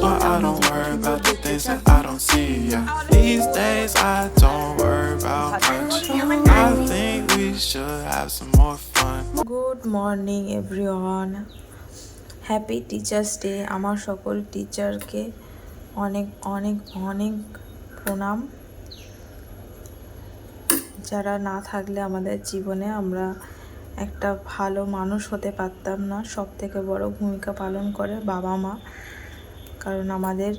why I don't worry about the things that I don't see. Yeah. These days I don't worry about much. I think we should have some more fun. Good morning everyone happy teachers day আমার সকল টিচারকে অনেক অনেক অনেক প্রণাম যারা না থাকলে আমাদের জীবনে আমরা একটা ভালো মানুষ হতে পারতাম না সব থেকে বড় ভূমিকা পালন করে বাবা মা কারণ আমাদের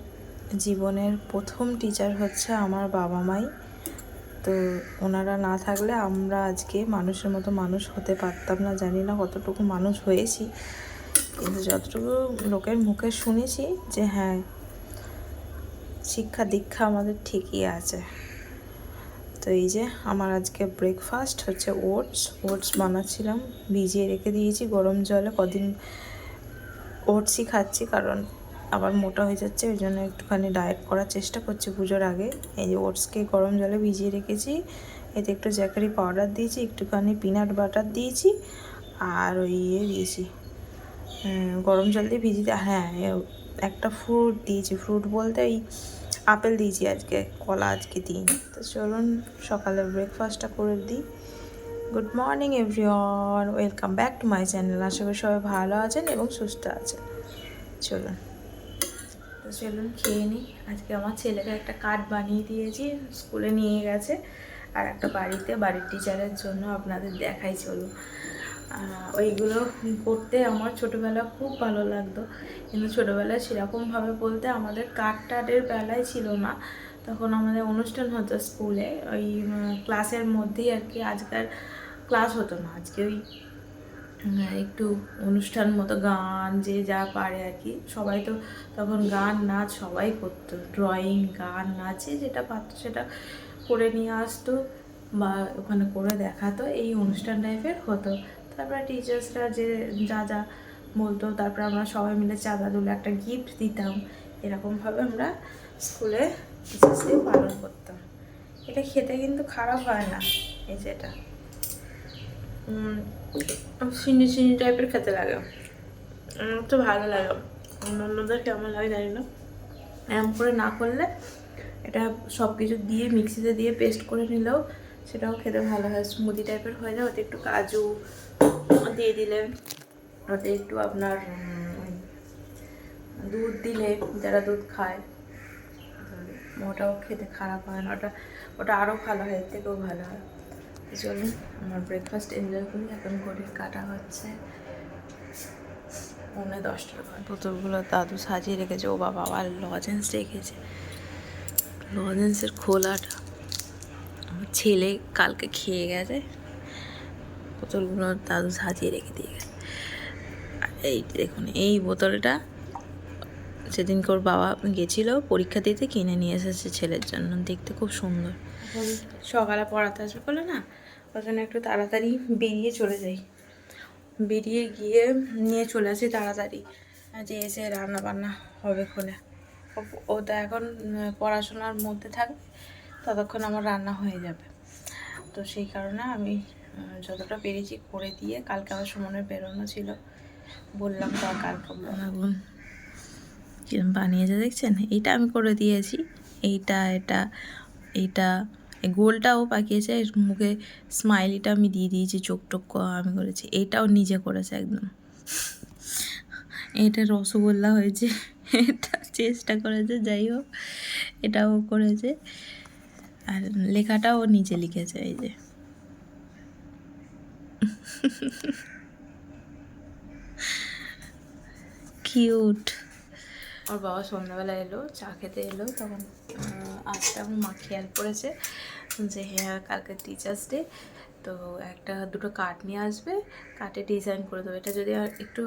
জীবনের প্রথম টিচার হচ্ছে আমার বাবা মাই। তো ওনারা না থাকলে আমরা আজকে মানুষের মতো মানুষ হতে পারতাম না। জানি না কতটুকু মানুষ হয়েছি, কিন্তু যতটুকু লোকের মুখে শুনেছি যে হ্যাঁ শিক্ষা দীক্ষা আমাদের ঠিকই আছে। তো এই যে আমার আজকে ব্রেকফাস্ট হচ্ছে ওটস ওটস বানাচ্ছিলাম, ভিজিয়ে রেখে দিয়েছি, গরম জলে কদিন ওটসই খাচ্ছি কারণ আবার মোটা হয়ে যাচ্ছে, ওই জন্য একটুখানি ডায়েট করার চেষ্টা করছি পুজোর আগে। এই যে ওটসকে গরম জলে ভিজিয়ে রেখেছি, এতে একটু জ্যাকারি পাউডার দিয়েছি, একটুখানি পিনাট বাটার দিয়েছি, আর ওই ইয়ে দিয়েছি গরম জল দিয়ে ভিজিয়ে হ্যাঁ একটা ফ্রুট দিয়েছি ফ্রুট বলতে ওই আপেল দিয়েছি আজকে, কলা আজকে দিইনি। তো চলুন সকালে ব্রেকফাস্টটা করে দিই। Good morning everyone welcome back to my channel আশা করি সবাই ভালো আছেন এবং সুস্থ আছেন। চলুন। চলুন খেয়ে নিই। আজকে আমার ছেলেকে একটা কার্ড বানিয়ে দিয়েছি, স্কুলে নিয়ে গেছে। আর একটা বাড়িতে, বাড়ির টিচারের জন্য আপনাদের দেখাই চলুন। ওইগুলো করতে আমার ছোটোবেলা খুব ভালো লাগতো। কিন্তু ছোটোবেলায় সেরকমভাবে বলতে আমাদের কার্ড টার্ডের বেলায় ছিল না। তখন আমাদের অনুষ্ঠান হতো স্কুলে, ওই ক্লাসের মধ্যেই আর কি। আজকাল ক্লাস হতো না, আজকে ওই একটু অনুষ্ঠান মতো গান, যে যা পারে আর কি। সবাই তো তখন গান, নাচ সবাই করতো। ড্রয়িং গান, নাচ যেটা পারতো সেটা করে নিয়ে আসতো বা ওখানে করে দেখাতো। এই অনুষ্ঠান টাইপের হতো। তারপরে টিচার্সরা যে যা যা বলতো, তারপরে আমরা সবাই মিলে চাঁদা তুলে একটা গিফট দিতাম। এরকমভাবে আমরা স্কুলে টিচার্স ডে পালন করতাম। এটা খেতে কিন্তু খারাপ হয় না, এই যেটা চিনি চিনি টাইপের খেতে লাগে। আমার তো ভালো লাগে। অন্যান্যদের কেমন লাগে জানি না। এরম করে না করলে এটা সব কিছু দিয়ে মিক্সিতে দিয়ে পেস্ট করে নিলেও সেটাও খেতে ভালো হয়। স্মুদি টাইপের হয়ে যায়, ওতে একটু কাজু দিয়ে দিলে, ওতে একটু আপনার দুধ দিলে যারা দুধ খায়, ওটাও খেতে খারাপ হয় না। ওটা ওটা আরও ভালো হয়, এর থেকেও ভালো হয়। চলুন আমার ব্রেকফাস্ট এনজয় করি। এখন ঘড়ির কাটা হচ্ছে পৌনে দশটার ঘর। বোতলগুলো দাদু সাজিয়ে রেখেছে, ও বাবা আবার লজেন্স রেখেছে। লজেন্সের খোলাটা আমার ছেলে কালকে খেয়ে গেছে। বোতলগুলো দাদু সাজিয়ে রেখে দিয়ে গেছে। এই দেখুন, এই বোতলটা সেদিনকে ওর বাবা গেছিল পরীক্ষা দিতে, কিনে নিয়ে এসেছে ছেলের জন্য। দেখতে খুব সুন্দর। সকালে পড়াতে আসবে বলে না? ওই জন্য একটু তাড়াতাড়ি বেরিয়ে চলে যাই। বেরিয়ে গিয়ে নিয়ে চলে আসি তাড়াতাড়ি। যে এসে রান্না বান্না হবে খোলে। ও- তো এখন পড়াশোনার মধ্যে থাকবে ততক্ষণ আমার রান্না হয়ে যাবে। তো সেই কারণে আমি যতটা পেরেছি করে দিয়ে, কালকে আমার সুমনের বেরোনো ছিল। বললাম তো কালকে বানাবুন কিরম বানিয়েছে দেখছেন? এইটা আমি করে দিয়েছি। এইটা, এটা, এইটা এই গোলটাও পাকিয়েছে মুখে স্মাইলিটা আমি দিয়ে দিয়েছি চোখ টোক আমি করেছি। এটাও নিজে করেছে একদম। এটা রসগোল্লা হয়েছে, এটা চেষ্টা করেছে, যাই হোক, এটাও করেছে। আর লেখাটাও নিজে লিখেছে, এই যে। কিউট। ওর বাবা সন্ধ্যাবেলা এলো, চা খেতে এলো, তখন আজকে আমার মা খেয়াল করেছে যে হ্যাঁ কালকে টিচার্স ডে তো একটা দুটো কার্ড নিয়ে আসবে কার্ডে ডিজাইন করে দেবো। এটা যদি আর একটু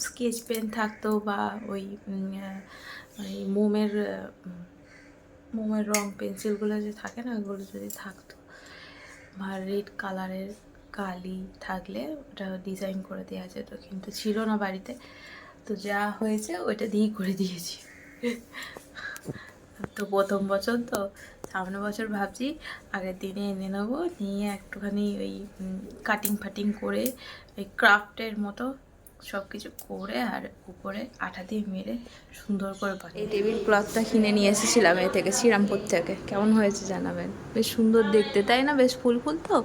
স্কেচ পেন থাকতো বা ওই ওই মোমের মোমের রং পেন্সিলগুলো যে থাকে না, ওগুলো যদি থাকতো, বা রেড কালারের কালি থাকলে ওটা ডিজাইন করে দেওয়া যেত। কিন্তু ছিল না বাড়িতে, তো যা হয়েছে ওইটা দিয়েই করে দিয়েছি। তো প্রথম বছর তো সামনে বছর ভাবছি আগের দিনে এনে নেব, নিয়ে একটুখানি ওই কাটিং ফাটিং করে ওই ক্রাফটের মতো সব কিছু করে আর উপরে আঠা দিয়ে মেরে সুন্দর করে বানিয়ে এই টেবিল ক্লথটা কিনে নিয়ে এসেছিলাম, এ থেকে শ্রীরামপুর থেকে। কেমন হয়েছে জানাবেন? বেশ সুন্দর দেখতে, তাই না? বেশ ফুল ফুল তো?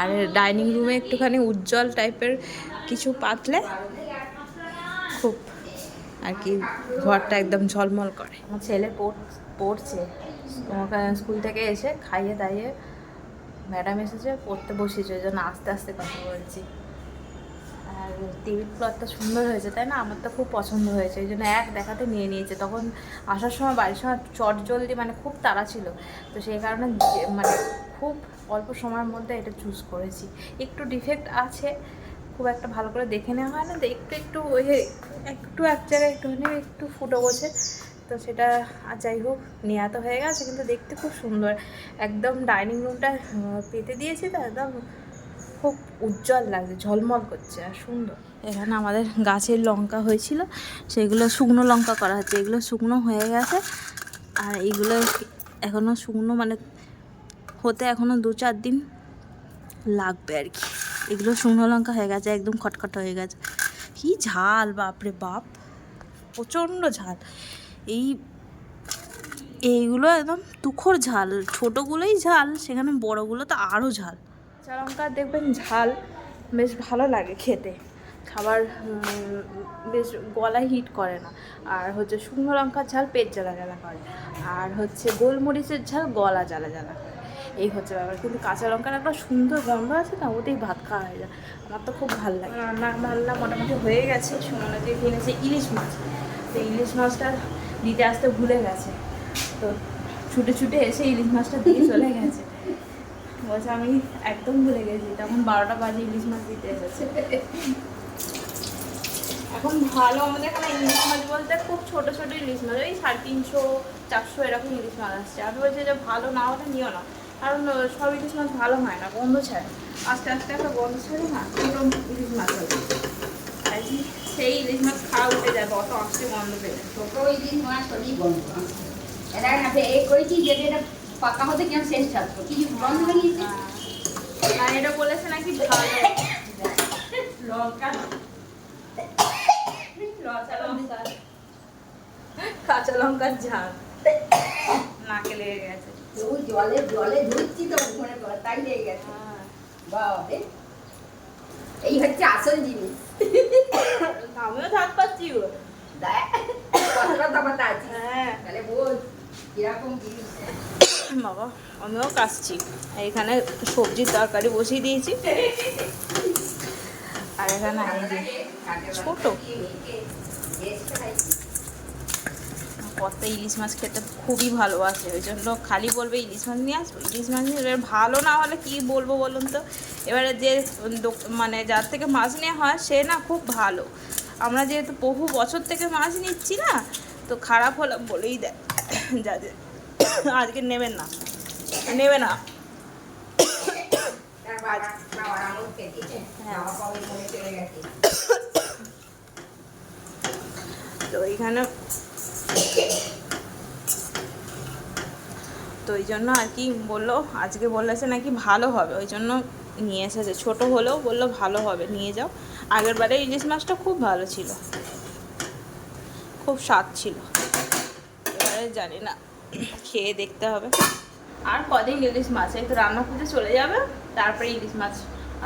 আর ডাইনিং রুমে একটুখানি উজ্জ্বল টাইপের কিছু পাতলে আর কি ঘরটা একদম ঝলমল করে। আমার ছেলে পড়- পড়ছে। তোমাকে স্কুল থেকে এসে খাইয়ে দাইয়ে ম্যাডাম এসেছে, পড়তে বসিয়েছে ওই জন্য আস্তে আস্তে কথা বলছি। আর টিভির ক্লথটা সুন্দর হয়েছে, তাই না? আমার তো খুব পছন্দ হয়েছে, ওই জন্য এক দেখাতে নিয়ে নিয়েছে। তখন আসার সময় বাড়ির সময় চট জলদি মানে খুব তাড়া ছিল। তো সেই কারণে মানে খুব অল্প সময়ের মধ্যে এটা চুজ করেছি। একটু ডিফেক্ট আছে খুব একটা ভালো করে দেখে নেওয়া হয় না। তো একটু একটু একটু এক জায়গায় একটুখানি একটু ফুটো গেছে তো সেটা যাই হোক নেওয়া তো হয়ে গেছে, কিন্তু দেখতে খুব সুন্দর। একদম ডাইনিং রুমটা পেতে দিয়েছি তো, একদম খুব উজ্জ্বল লাগছে, ঝলমল করছে আর সুন্দর। এখানে আমাদের গাছের লঙ্কা হয়েছিল, সেগুলো শুকনো লঙ্কা করা হচ্ছে, এগুলো শুকনো হয়ে গেছে। আর এইগুলো এখনও শুকনো মানে হতে এখনও দু চার দিন লাগবে আর কি। এগুলো শুকনো লঙ্কা হয়ে গেছে, একদম খটখট হয়ে গেছে। কি ঝাল, বাপরে বাপ! প্রচণ্ড ঝাল। এই, এইগুলো একদম তুখোর ঝাল, ছোটোগুলোই ঝাল, সেখানে বড়গুলো তো আরও ঝাল। কাঁচা লঙ্কা দেখবেন ঝাল, বেশ ভালো লাগে খেতে। খাবার বেশ গলায় হিট করে না। আর হচ্ছে শুকনো লঙ্কার ঝাল পেট জ্বালা জ্বালা করে। আর হচ্ছে গোলমরিচের ঝাল গলা জ্বালা জ্বালা করে। এই হচ্ছে ব্যাপার। কিন্তু কাঁচা লঙ্কার একটা সুন্দর গন্ধ আছে না, ওতেই ভাত খাওয়া হয়ে যায়। আমার তো খুব ভালো লাগে। রান্না বান্না মোটামুটি হয়ে গেছে সুমনা যে কিনেছে ইলিশ মাছ। তো ইলিশ মাছটা দিতে আসতে ভুলে গেছে। তো ছুটে ছুটে এসে ইলিশ মাছটা দিয়ে চলে গেছে। বলছে, আমি একদম ভুলে গেছি, তখন বারোটা বাজে ইলিশ মাছ দিতে এসেছে। এখন ভালো আমাদের এখানে ইলিশ মাছ বলতে খুব ছোটো ছোটো ইলিশ মাছ, ওই সাড়ে তিনশো, চারশো এরকম ইলিশ মাছ আসছে। আমি বলছি যে ভালো না হলে নিও না। কারণ সব ইলিশ মাছ ভালো হয় না গন্ধ ছাড়ে। আস্তে আস্তে একটা গন্ধ ছাড়ে না ইলিশ মাছ হবে আর কি সেই ইলিশ মাছ খাওয়া উঠে যাবে অত আসতে গন্ধ পেলে। ছোট ওই দিন মাছ সবই বন্ধ এটা আপনি এই করেছি যেটা এটা পাকা হতে কেমন শেষ থাকতো বন্ধ বেরিয়েছে আর এটা বলেছে নাকি ভালো? লঙ্কা। কাঁচা লঙ্কা। কাঁচা লঙ্কার ঝাল। নাকে লেগে গেছে। জলে জলে ধুচ্ছি তো মনে কর তাই লেগে গেছে। বাবারে। এই হচ্ছে আসল জিনিস। আমিও থাক পাচ্ছি হ্যাঁ। বাবা আমিও কাশছি। এখানে সবজির তরকারি বসিয়ে দিয়েছি। আর এখানে ছোট। কত ইলিশ মাছ খেতে খুবই ভালোবাসে, ওই জন্য খালি বলবে ইলিশ মাছ নিয়ে আসব, ইলিশ মাছ নিয়ে এবার ভালো না হলে কি বলব বলুন তো? এবারে যে মানে যার থেকে মাছ নেওয়া হয় সে না খুব ভালো। আমরা যেহেতু বহু বছর থেকে মাছ নিচ্ছি না, তো খারাপ হলে বলেই দেয়, যা যে, আজকে নেবেন না, নেবে না। তো এইখানে তো ওই জন্য আর কি বলল, আজকে বলেছে নাকি ভালো হবে, ওই জন্য নিয়ে এসেছে। ছোট হলেও বলল ভালো হবে, নিয়ে যাও। আগের বারে ইলিশ মাছটা খুব ভালো ছিল। খুব স্বাদ ছিল। এবারে জানি না, খেয়ে দেখতে হবে। আর কদিন ইলিশ মাছ? এই তো রান্না পুজো চলে যাবে, তারপরে ইলিশ মাছ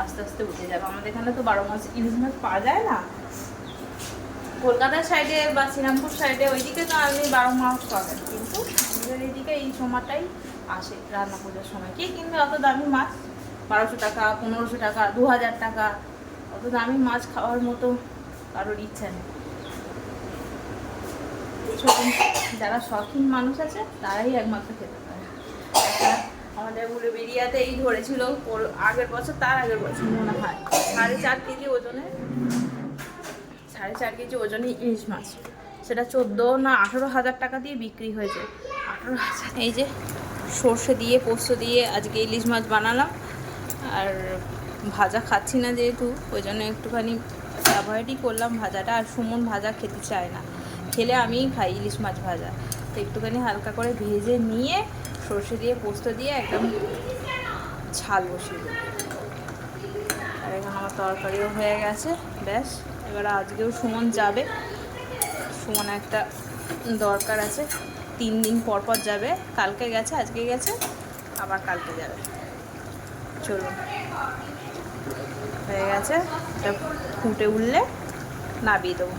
আস্তে আস্তে উঠে যাবে। আমাদের এখানে তো বারো মাস ইলিশ মাছ পাওয়া যায় না। কলকাতার সাইডে বা শ্রীরামপুর সাইডে ওইদিকে তো আপনি বারো মাস পাবেন কিন্তু আমাদের এইদিকে এই সময়টাই আসে রান্না পুজোর সময়। কি কিনবে অত দামি মাছ? বারোশো টাকা, পনেরোশো টাকা, দু হাজার টাকা। অত দামি মাছ খাওয়ার মতো কারোর ইচ্ছা নেই। যারা শখিন মানুষ আছে, তারাই একমাত্র খেতে পারে। আমাদের উলুবেরিয়াতে এই ধরেছিল আগের বছর, তার আগের বছর মনে হয়, সাড়ে চার কেজি ওজনের সাড়ে চার কেজি ওজনে ইলিশ মাছ। সেটা চোদ্দ না আঠেরো হাজার টাকা দিয়ে বিক্রি হয়েছে। আঠেরো হাজার। এই যে সর্ষে দিয়ে, পোস্ত দিয়ে আজকে ইলিশ মাছ বানালাম। আর ভাজা খাচ্ছি না যেহেতু, ওই জন্য একটুখানি অ্যাভয়েডই করলাম ভাজাটা। আর সুমন ভাজা খেতে চায় না। খেলে আমি খাই ইলিশ মাছ ভাজা। তো একটুখানি হালকা করে ভেজে নিয়ে সর্ষে দিয়ে, পোস্ত দিয়ে একদম ছাল বসিয়ে দেবো। আর এখানে আমার তরকারিও হয়ে গেছে, ব্যাস। এবার আজকেও সুমন যাবে। সুমন একটা দরকার আছে। তিন দিন পর পর যাবে। কালকে গেছে, আজকে গেছে, আবার কালকে যাবে। চলুন। হয়ে গেছে। ফুটে উঠলে নাবিয়ে দেবো।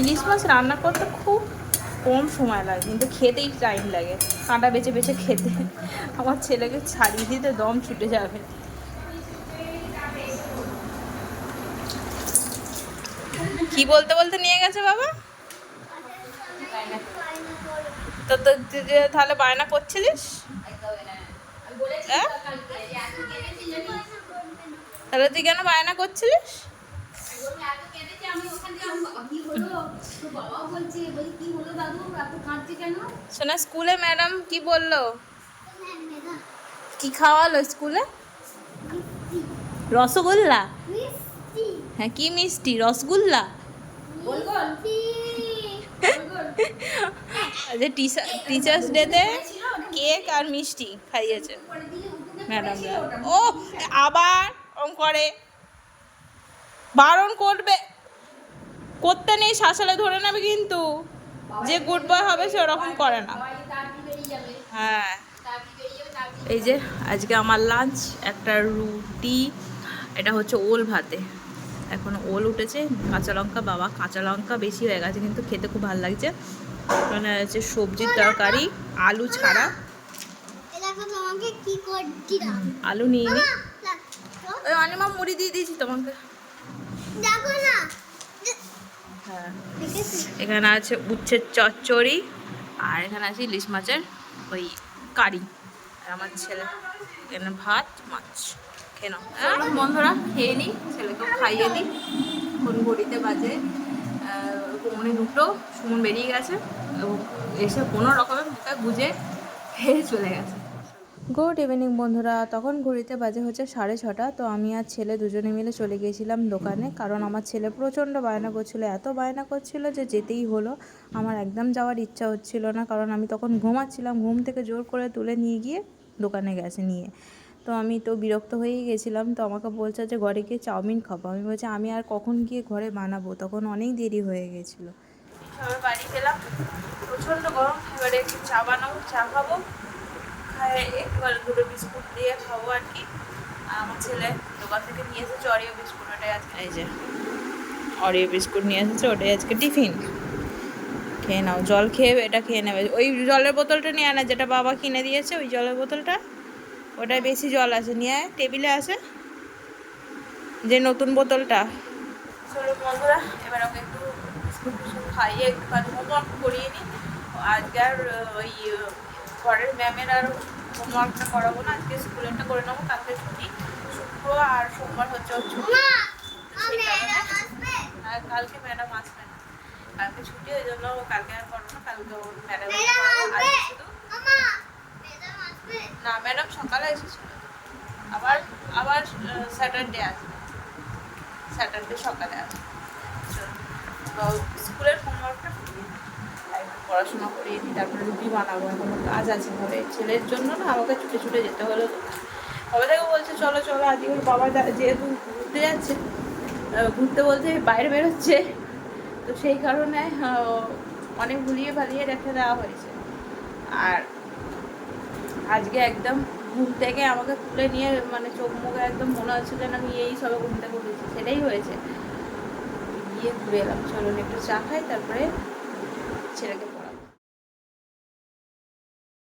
ইলিশ মাছ রান্না করতে খুব কম সময় লাগে, কিন্তু খেতেই টাইম লাগে। কাঁটা বেছে বেছে খেতে। আমার ছেলেকে ছাড়িয়ে দিতে দম ছুটে যাবে। কি বলতে বলতে নিয়ে গেছে বাবা? তো তাহলে বায়না করছিলিস? হ্যাঁ? তাহলে তুই কেন বায়না করছিলিস? শোনা, স্কুলে ম্যাডাম কি বলল? কি খাওয়ালো স্কুলে? রসগোল্লা? হ্যাঁ কি মিষ্টি? রসগোল্লা? যে টিচার্স ডেতে কেক আর মিষ্টি খাইয়েছে। ম্যাডামরা ও, আবার ওম করে বারণ করবে। করতে নেই, শাসালে ধরে নেবে কিন্তু। যে গুড বয় হবে, সে ওরকম করে না। হ্যাঁ। এই যে, আজকে আমার লাঞ্চ একটা রুটি, এটা হচ্ছে ওল ভাতে। এখন ওল উঠেছে কাঁচা লঙ্কা বাবা কাঁচা লঙ্কা বেশি হয়ে গেছে কিন্তু খেতে খুব ভালো লাগছে। এখানে হচ্ছে সবজির তরকারি আলু ছাড়া। আলু নিয়ে নি। ওই অনিমা মুড়ি দিয়ে দিয়েছি তোমাকে। হ্যাঁ। এখানে আছে উচ্ছের চচ্চড়ি আর এখানে আছে ইলিশ মাছের ওই কারি। আর আমার ছেলে এখানে ভাত মাছ। বন্ধুরা, খেয়ে নিই ছেলেকেও খাইয়ে দিই ঘড়িতে বাজে কোমরে দুটো, সুমন বেরিয়ে গেছে। এসে কোনো রকমের মুখে বুঝে খেয়ে চলে গেছে। গুড ইভিনিং বন্ধুরা, তখন ঘড়িতে বাজে হচ্ছে সাড়ে ছটা। তো আমি আর ছেলে দুজনে মিলে চলে গিয়েছিলাম দোকানে, কারণ আমার ছেলে প্রচণ্ড বায়না করছিল, এত বায়না করছিল যে যেতেই হলো। আমার একদম যাওয়ার ইচ্ছা হচ্ছিল না, কারণ আমি তখন ঘুমাচ্ছিলাম, ঘুম থেকে জোর করে তুলে নিয়ে গিয়ে দোকানে গেছে নিয়ে। তো আমি তো বিরক্ত হয়েই গেছিলাম। তো আমাকে বলছে যে ঘরে গিয়ে চাউমিন খাব। আমি বলছি আমি আর কখন গিয়ে ঘরে বানাবো? তখন অনেক দেরি হয়ে গেছিল। সবাই বাড়ি গেলাম। প্রচণ্ড গরম। এবারে একটু চা বানাবো চা খাব। খাই একবার দুটো বিস্কুট দিয়ে খাব আর কি। আমার ছেলে দোকান থেকে নিয়ে এসেছে অরিও বিস্কুট ওটাই আজকে এই যে অরিও বিস্কুট নিয়ে এসেছে ওটাই আজকে টিফিন। খেয়ে নাও জল খেয়ে এটা খেয়ে নেবে। ওই জলের বোতলটা নিয়ে আনা যেটা বাবা কিনে দিয়েছে ওই জলের বোতলটা। ওটায় বেশি জল আছে। নিয়ে টেবিলে আছে যে নতুন বোতলটা। চলো বন্ধুরা এবার ওকে একটু বিস্কুট খাইয়ে একটুখানি হোমওয়ার্ক করিয়ে নিই। আজকে আর ওই ঘরের ম্যামের আর হোমওয়ার্কটা করাবো না। আজকে স্কুলেরটা করে নেব কালকে ছুটি। শুক্র আর সোমবার হচ্ছে ওর ছুটি। সেই কারণে আর কালকে ম্যাডাম আসবে না। কালকে ছুটি ওই জন্য ও কালকে আর করব না কালকে ম্যাডাম শুধু না ম্যাডাম সকালে এসেছিল। আবার আবার স্যাটারডে আসবে স্যাটারডে সকালে আসবে তো স্কুলের হোমওয়ার্কটা পড়াশোনা করিয়ে নিই তারপরে রুটি বানাবো, এখনও কাজ আছে ঘরে। ছেলের জন্য না, আমাকে ছুটে ছুটে যেতে হলো কবে থেকে বলছে, চলো চলো, আজকে ওর বাবা যেহেতু ঘুরতে যাচ্ছে ঘুরতে বলতে বাইরে বেরোচ্ছে। তো সেই কারণে অনেক ভুলিয়ে ভালিয়ে রেখে দেওয়া হয়েছে। আর আজকে একদম ঘুম থেকে আমাকে তুলে নিয়ে মানে চোখ মুখে একদম মনে হচ্ছে যেন আমি এই সবে ঘুম থেকে উঠেছি, সেটাই হয়েছে। গিয়ে ঘুরে এলাম। চলুন একটু চা খাই, তারপরে ছেলেকে